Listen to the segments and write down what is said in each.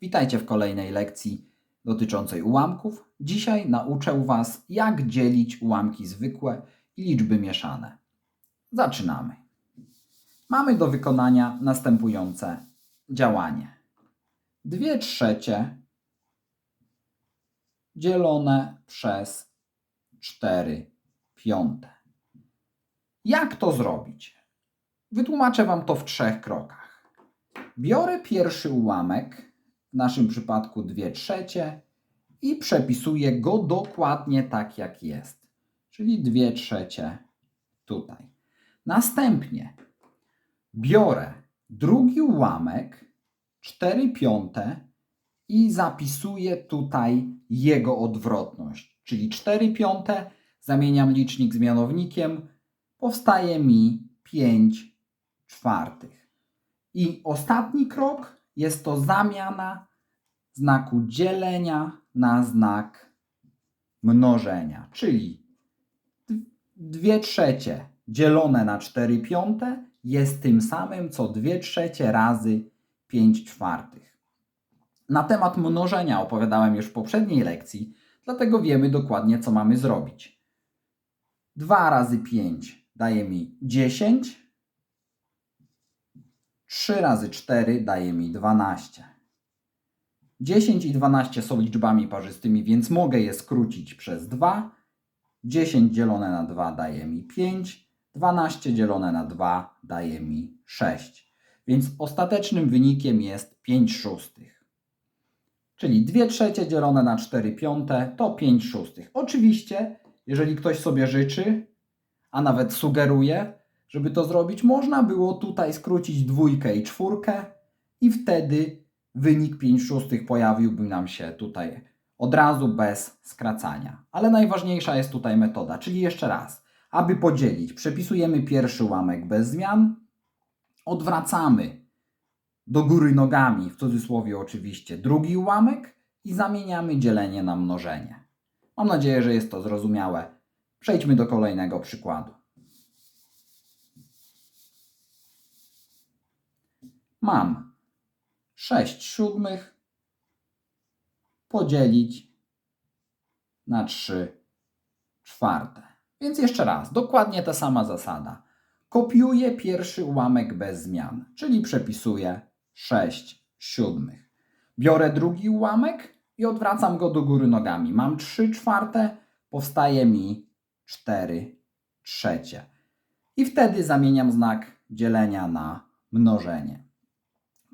Witajcie w kolejnej lekcji dotyczącej ułamków. Dzisiaj nauczę Was, jak dzielić ułamki zwykłe i liczby mieszane. Zaczynamy. Mamy do wykonania następujące działanie. 2 trzecie dzielone przez 4 piąte. Jak to zrobić? Wytłumaczę Wam to w trzech krokach. Biorę pierwszy ułamek, w naszym przypadku 2 trzecie, i przepisuję go dokładnie tak, jak jest. Czyli 2 trzecie tutaj. Następnie biorę drugi ułamek, 4 piąte, i zapisuję tutaj jego odwrotność. Czyli 4 piąte, zamieniam licznik z mianownikiem, powstaje mi 5 czwartych. I ostatni krok jest to zamiana znaku dzielenia na znak mnożenia, czyli 2 trzecie dzielone na 4 piąte jest tym samym co 2 trzecie razy 5 czwartych. Na temat mnożenia opowiadałem już w poprzedniej lekcji, dlatego wiemy dokładnie co mamy zrobić. 2 razy 5 daje mi 10, 3 razy 4 daje mi 12. 10 i 12 są liczbami parzystymi, więc mogę je skrócić przez 2. 10 dzielone na 2 daje mi 5. 12 dzielone na 2 daje mi 6. Więc ostatecznym wynikiem jest 5 szóstych. Czyli 2 trzecie dzielone na 4 piąte to 5 szóstych. Oczywiście, jeżeli ktoś sobie życzy, a nawet sugeruje, żeby to zrobić, można było tutaj skrócić dwójkę i czwórkę i wtedy wynik 5 szóstych pojawiłby nam się tutaj od razu bez skracania. Ale najważniejsza jest tutaj metoda, czyli jeszcze raz. Aby podzielić, przepisujemy pierwszy ułamek bez zmian, odwracamy do góry nogami, w cudzysłowie oczywiście, drugi ułamek i zamieniamy dzielenie na mnożenie. Mam nadzieję, że jest to zrozumiałe. Przejdźmy do kolejnego przykładu. Mam 6 siódmych podzielić na 3 czwarte. Więc jeszcze raz, dokładnie ta sama zasada. Kopiuję pierwszy ułamek bez zmian, czyli przepisuję 6 siódmych. Biorę drugi ułamek i odwracam go do góry nogami. Mam 3 czwarte, powstaje mi 4 trzecie. I wtedy zamieniam znak dzielenia na mnożenie.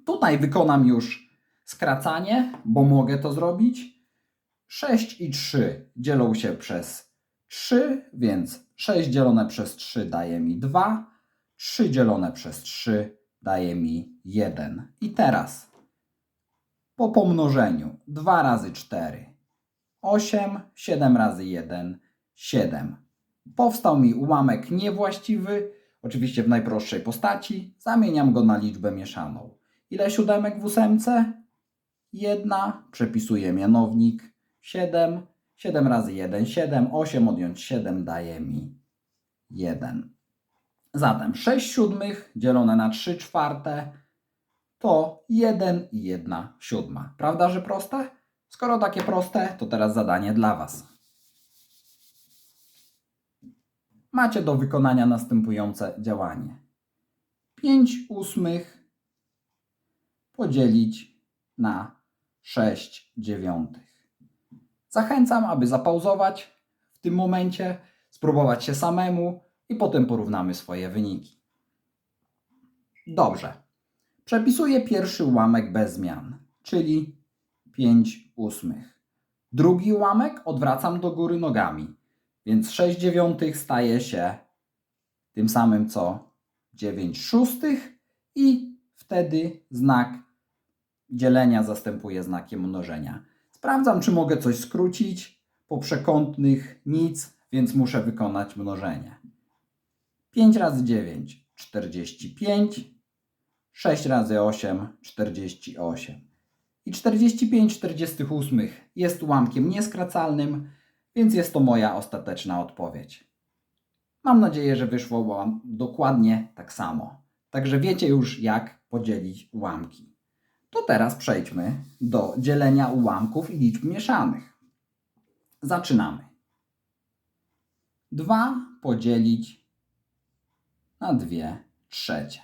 Tutaj wykonam już skracanie, bo mogę to zrobić. 6 i 3 dzielą się przez 3, więc 6 dzielone przez 3 daje mi 2. 3 dzielone przez 3 daje mi 1. I teraz po pomnożeniu 2 razy 4 8, 7 razy 1 7. Powstał mi ułamek niewłaściwy, oczywiście w najprostszej postaci. Zamieniam go na liczbę mieszaną. Ile siódemek w ósemce? Jedna. Przepisuję mianownik. 7. 7 razy 1, 7. 8 odjąć 7 daje mi 1. Zatem 6 siódmych dzielone na 3 czwarte to 1 i 1 siódma. Prawda, że proste? Skoro takie proste, to teraz zadanie dla Was. Macie do wykonania następujące działanie. 5 ósmych podzielić na 6 dziewiątych. Zachęcam, aby zapauzować w tym momencie, spróbować się samemu i potem porównamy swoje wyniki. Dobrze. Przepisuję pierwszy ułamek bez zmian, czyli 5 ósmych. Drugi ułamek odwracam do góry nogami, więc 6 dziewiątych staje się tym samym co 9 szóstych i wtedy znak dzielenia zastępuje znakiem mnożenia. Sprawdzam, czy mogę coś skrócić. Po przekątnych nic, więc muszę wykonać mnożenie. 5 razy 9 45, 6 razy 8 48. I 45 48 jest ułamkiem nieskracalnym, więc jest to moja ostateczna odpowiedź. Mam nadzieję, że wyszło Wam dokładnie tak samo. Także wiecie już, jak podzielić ułamki. To teraz przejdźmy do dzielenia ułamków i liczb mieszanych. Zaczynamy. 2 podzielić na 2 trzecie.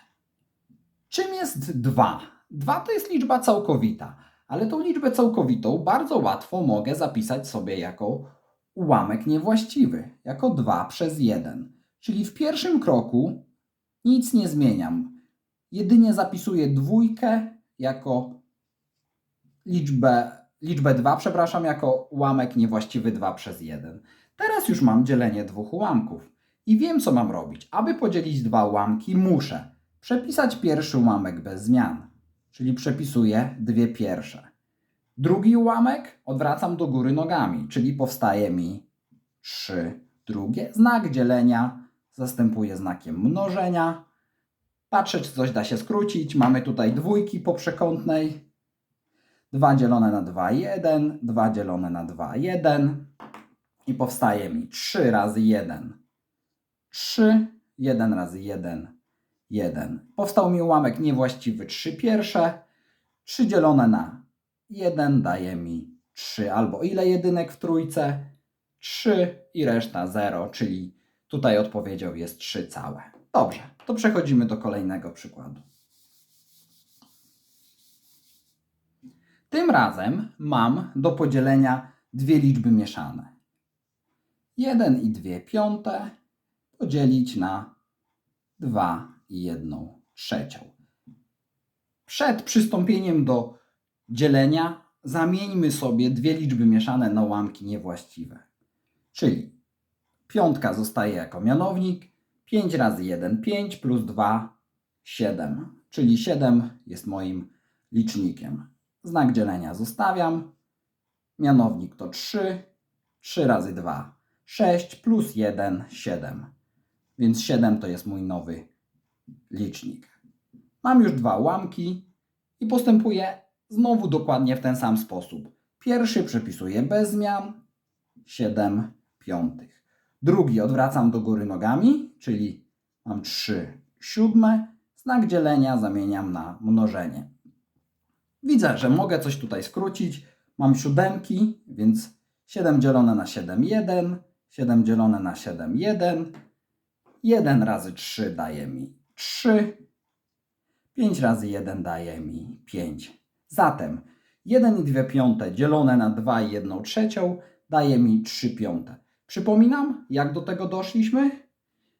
Czym jest 2? 2 to jest liczba całkowita, ale tą liczbę całkowitą bardzo łatwo mogę zapisać sobie jako ułamek niewłaściwy, jako 2 przez 1. Czyli w pierwszym kroku nic nie zmieniam. Jedynie zapisuję dwójkę jako liczbę, liczbę 2, przepraszam, jako ułamek niewłaściwy 2 przez 1. Teraz już mam dzielenie dwóch ułamków i wiem, co mam robić. Aby podzielić dwa ułamki, muszę przepisać pierwszy ułamek bez zmian, czyli przepisuję dwie pierwsze. Drugi ułamek odwracam do góry nogami, czyli powstaje mi 3 drugie. Znak dzielenia zastępuję znakiem mnożenia. Patrzę, czy coś da się skrócić. Mamy tutaj dwójki po przekątnej. 2 dzielone na 2, 1. 2 dzielone na 2, 1. I powstaje mi 3 razy 1. 3, 1 razy 1, 1. Powstał mi ułamek niewłaściwy 3 pierwsze. 3 dzielone na 1 daje mi 3. Albo ile jedynek w trójce? 3 i reszta 0, czyli tutaj odpowiedzią jest 3 całe. Dobrze, to przechodzimy do kolejnego przykładu. Tym razem mam do podzielenia dwie liczby mieszane. 1 i 2 piąte podzielić na 2 i 1 trzecią. Przed przystąpieniem do dzielenia zamieńmy sobie dwie liczby mieszane na ułamki niewłaściwe. Czyli piątka zostaje jako mianownik, 5 razy 1 5 plus 2 7, czyli 7 jest moim licznikiem. Znak dzielenia zostawiam. Mianownik to 3, 3 razy 2 6 plus 1 7. Więc 7 to jest mój nowy licznik. Mam już dwa ułamki i postępuję znowu dokładnie w ten sam sposób. Pierwszy przepisuję bez zmian 7 piątych. Drugi odwracam do góry nogami, czyli mam 3 siódme. Znak dzielenia zamieniam na mnożenie. Widzę, że mogę coś tutaj skrócić. Mam siódemki, więc 7 dzielone na 7, 1. 7 dzielone na 7, 1. 1 razy 3 daje mi 3. 5 razy 1 daje mi 5. Zatem 1 i 2 piąte dzielone na 2 i 1 trzecią daje mi 3 piąte. Przypominam, jak do tego doszliśmy?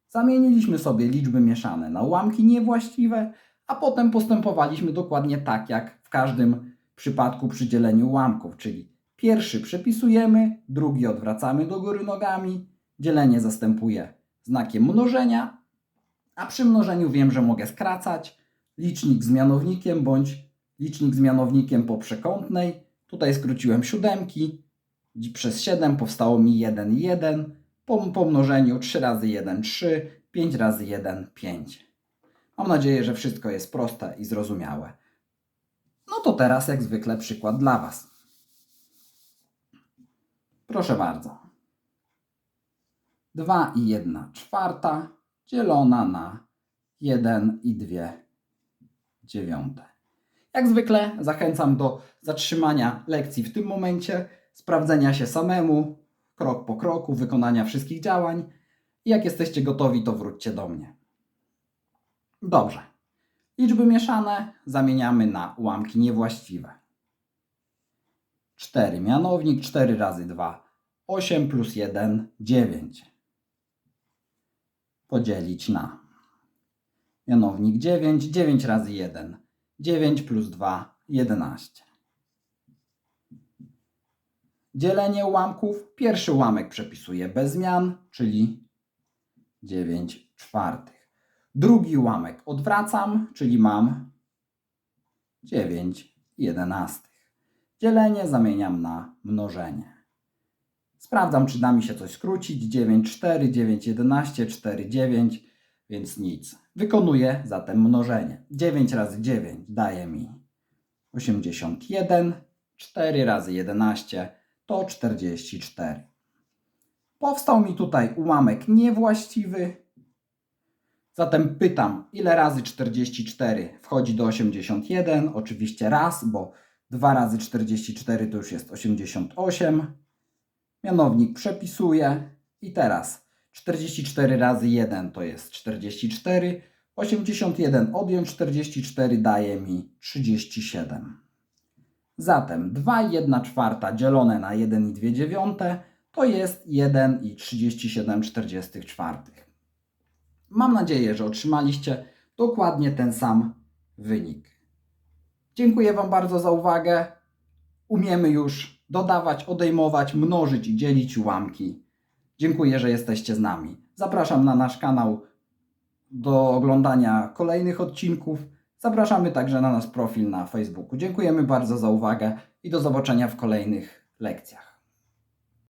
Zamieniliśmy sobie liczby mieszane na ułamki niewłaściwe, a potem postępowaliśmy dokładnie tak, jak w każdym przypadku przy dzieleniu ułamków, czyli pierwszy przepisujemy, drugi odwracamy do góry nogami, dzielenie zastępuje znakiem mnożenia, a przy mnożeniu wiem, że mogę skracać licznik z mianownikiem bądź licznik z mianownikiem po przekątnej. Tutaj skróciłem siódemki, przez 7 powstało mi 1, 1, po pomnożeniu 3 razy 1, 3, 5 razy 1, 5. Mam nadzieję, że wszystko jest proste i zrozumiałe. No to teraz, jak zwykle, przykład dla Was. Proszę bardzo. 2 i 1 czwarta dzielona na 1 i 2 dziewiąte. Jak zwykle zachęcam do zatrzymania lekcji w tym momencie, sprawdzenia się samemu, krok po kroku, wykonania wszystkich działań. Jak jesteście gotowi, to wróćcie do mnie. Dobrze. Liczby mieszane zamieniamy na ułamki niewłaściwe. 4 mianownik, 4 razy 2, 8 plus 1, 9. Podzielić na mianownik 9, 9 razy 1, 9 plus 2, 11. Dzielenie ułamków. Pierwszy ułamek przepisuję bez zmian, czyli 9 czwartych. Drugi ułamek odwracam, czyli mam 9 jedenastych. Dzielenie zamieniam na mnożenie. Sprawdzam, czy da mi się coś skrócić. 9, 4, 9, 11, 4, 9, więc nic. Wykonuję zatem mnożenie. 9 razy 9 daje mi 81, 4 razy 11 to 44. Powstał mi tutaj ułamek niewłaściwy, Zatem pytam, ile razy 44 wchodzi do 81? Oczywiście raz, bo 2 razy 44 to już jest 88. Mianownik przepisuję i teraz 44 razy 1 to jest 44. 81 odjąć 44 daje mi 37. Zatem 2,1 czwarta dzielone na 1,2 dziewiąte to jest 1,37 czwartych. Mam nadzieję, że otrzymaliście dokładnie ten sam wynik. Dziękuję Wam bardzo za uwagę. Umiemy już dodawać, odejmować, mnożyć i dzielić ułamki. Dziękuję, że jesteście z nami. Zapraszam na nasz kanał do oglądania kolejnych odcinków. Zapraszamy także na nasz profil na Facebooku. Dziękujemy bardzo za uwagę i do zobaczenia w kolejnych lekcjach.